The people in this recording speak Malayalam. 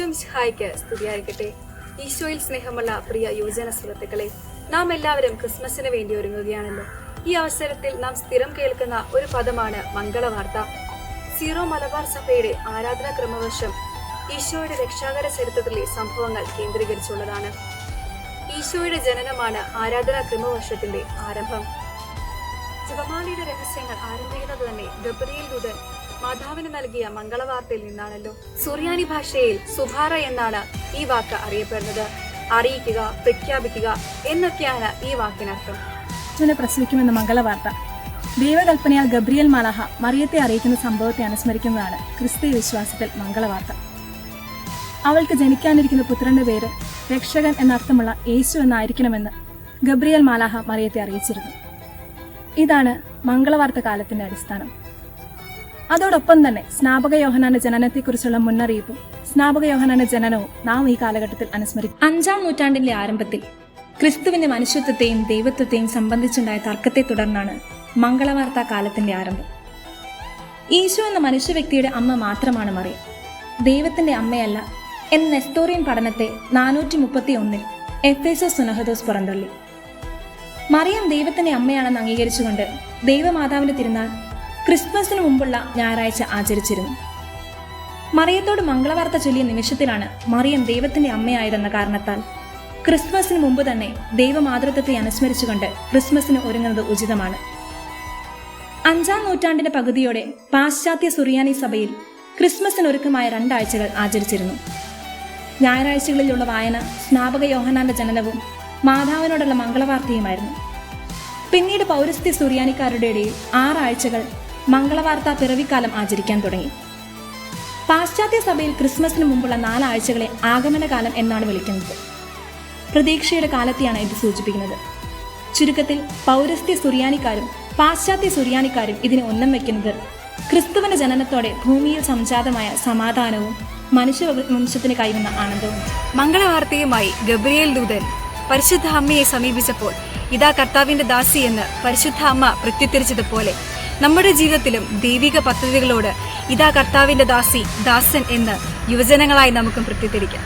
മിശിഹായ്ക്ക് സ്തുതിയായിരിക്കട്ടെ. ഈശോയിൽ സ്നേഹമുള്ള പ്രിയ യുവജന സുഹൃത്തുക്കളെ നാം എല്ലാവരും ക്രിസ്മസിന് വേണ്ടി ഒരുങ്ങുകയാണല്ലോ. ഈ അവസരത്തിൽ നാം സ്ഥിരം കേൾക്കുന്ന ഒരു പദമാണ് മംഗളവാർത്ത. സീറോ മലബാർ സഭയുടെ ആരാധനാ ക്രമവശം ഈശോയുടെ രക്ഷാകര ചരിത്രത്തിലെ സംഭവങ്ങൾ കേന്ദ്രീകരിച്ചുള്ളതാണ്. ഈശോയുടെ ജനനമാണ് ആരാധനാ ക്രമവർഷത്തിന്റെ ആരംഭം. ജപമാലയുടെ രഹസ്യങ്ങൾ ആരംഭിക്കുന്നത് തന്നെ ഗബ്രിയേൽ ദൂതൻ. മാതാവിന് നൽകിയ മംഗളവാർത്തയിൽ നിന്നാണല്ലോ. സുറിയാനി ഭാഷയിൽ സുഭാറ എന്നാണ് ഈ വാക്ക് അറിയപ്പെടുന്നത്. അറിയിക്കുക പ്രഖ്യാപിക്കുക എന്നൊക്കെയാണ് ഈ വാക്കിനർത്ഥം. അച്ഛനെ പ്രസവിക്കുമെന്ന മംഗളവാർത്ത. ദൈവകൽപ്പനയാൽ ഗബ്രിയൽ മാലാഹ മറിയത്തെ അറിയിക്കുന്ന സംഭവത്തെ അനുസ്മരിക്കുന്നതാണ് ക്രിസ്തീയ വിശ്വാസത്തിൽ മംഗളവാർത്ത. അവൾക്ക് ജനിക്കാനിരിക്കുന്ന പുത്രന്റെ പേര് രക്ഷകൻ എന്നർത്ഥമുള്ള യേശു എന്നായിരിക്കണമെന്ന് ഗബ്രിയൽ മാലാഹ മറിയത്തെ അറിയിച്ചിരുന്നു. ഇതാണ് മംഗളവാർത്ത കാലത്തിന്റെ അടിസ്ഥാനം. അതോടൊപ്പം തന്നെ സ്നാപക യോഹനാന്റെ ജനനത്തെക്കുറിച്ചുള്ള മുന്നറിയിപ്പും സ്നാപക യോഹനാന്റെ ജനനവും നാം ഈ കാലഘട്ടത്തിൽ അനുസ്മരിക്കും അഞ്ചാം നൂറ്റാണ്ടിന്റെ ആരംഭത്തിൽ ക്രിസ്തുവിന്റെ മനുഷ്യത്വത്തെയും ദൈവത്വത്തെയും സംബന്ധിച്ചുണ്ടായ തർക്കത്തെ തുടർന്നാണ് മംഗളവാർത്ത കാലത്തിന്റെ ആരംഭം. ഈശോ എന്ന മനുഷ്യ വ്യക്തിയുടെ അമ്മ മാത്രമാണ് മറിയ. ദൈവത്തിന്റെ അമ്മയല്ല എന്ന നെസ്തോറിയൻ പഠനത്തെ നാനൂറ്റി മുപ്പത്തി ഒന്നിൽ എഫേസോ സുനഹദോസ് പുറന്തള്ളി. മറിയം ദൈവത്തിന്റെ അമ്മയാണെന്ന് അംഗീകരിച്ചുകൊണ്ട് ദൈവമാതാവിന്റെ തിരുനാൾ ക്രിസ്മസിന് മുമ്പുള്ള ഞായറാഴ്ച ആചരിച്ചിരുന്നു. മറിയത്തോട് മംഗളവാർത്ത ചൊല്ലിയ നിമിഷത്തിലാണ് മറിയം ദൈവത്തിന്റെ അമ്മയായതെന്ന കാരണത്താൽ ക്രിസ്മസിന് മുമ്പ് തന്നെ ദൈവമാതൃത്വത്തെ അനുസ്മരിച്ചുകൊണ്ട് ക്രിസ്മസിന് ഒരുങ്ങുന്നത് ഉചിതമാണ്. അഞ്ചാം നൂറ്റാണ്ടിന്റെ പകുതിയോടെ പാശ്ചാത്യ സുറിയാനി സഭയിൽ ക്രിസ്മസിന് ഒരുക്കമായ രണ്ടാഴ്ചകൾ ആചരിച്ചിരുന്നു. ഞായറാഴ്ചകളിലുള്ള വായന സ്നാപക യോഹനാന്റെ ജനനവും മാതാവിനോടുള്ള മംഗളവാർത്തയുമായിരുന്നു. പിന്നീട് പൗരസ്ത്യ സുറിയാനിക്കാരുടെ ഇടയിൽ ആറാഴ്ചകൾ മംഗളവാർത്ത പിറവിക്കാലം ആചരിക്കാൻ തുടങ്ങി. പാശ്ചാത്യ സഭയിൽ ക്രിസ്മസിന് മുമ്പുള്ള നാലാഴ്ചകളെ ആഗമനകാലം എന്നാണ് വിളിക്കുന്നത്. പ്രതീക്ഷയുടെ കാലത്തെയാണ് ഇത് സൂചിപ്പിക്കുന്നത്. ചുരുക്കത്തിൽ പൗരസ്ത്യ സുറിയാനിക്കാരും പാശ്ചാത്യ സുറിയാനിക്കാരും ഇതിനെ ഒന്നം വയ്ക്കുന്നത് ക്രിസ്തുവിന്റെ ജനനത്തോടെ ഭൂമിയിൽ സംജാതമായ സമാധാനവും മനുഷ്യ വംശത്തിന് കൈവന്ന ആനന്ദവും മംഗളവാർത്തയുമായി ഗബ്രിയേൽ ദൂതൻ പരിശുദ്ധ അമ്മയെ സമീപിച്ചപ്പോൾ ഇതാ കർത്താവിന്റെ ദാസി എന്ന് പരിശുദ്ധ അമ്മ പ്രത്യുത്തരിച്ചതുപോലെ നമ്മുടെ ജീവിതത്തിലും ദൈവിക പദ്ധതികളോട് ഇതാ കർത്താവിന്റെ ദാസി ദാസൻ എന്ന് യുവജനങ്ങളായി നമുക്കും പ്രത്യുത്തരിക്കാം.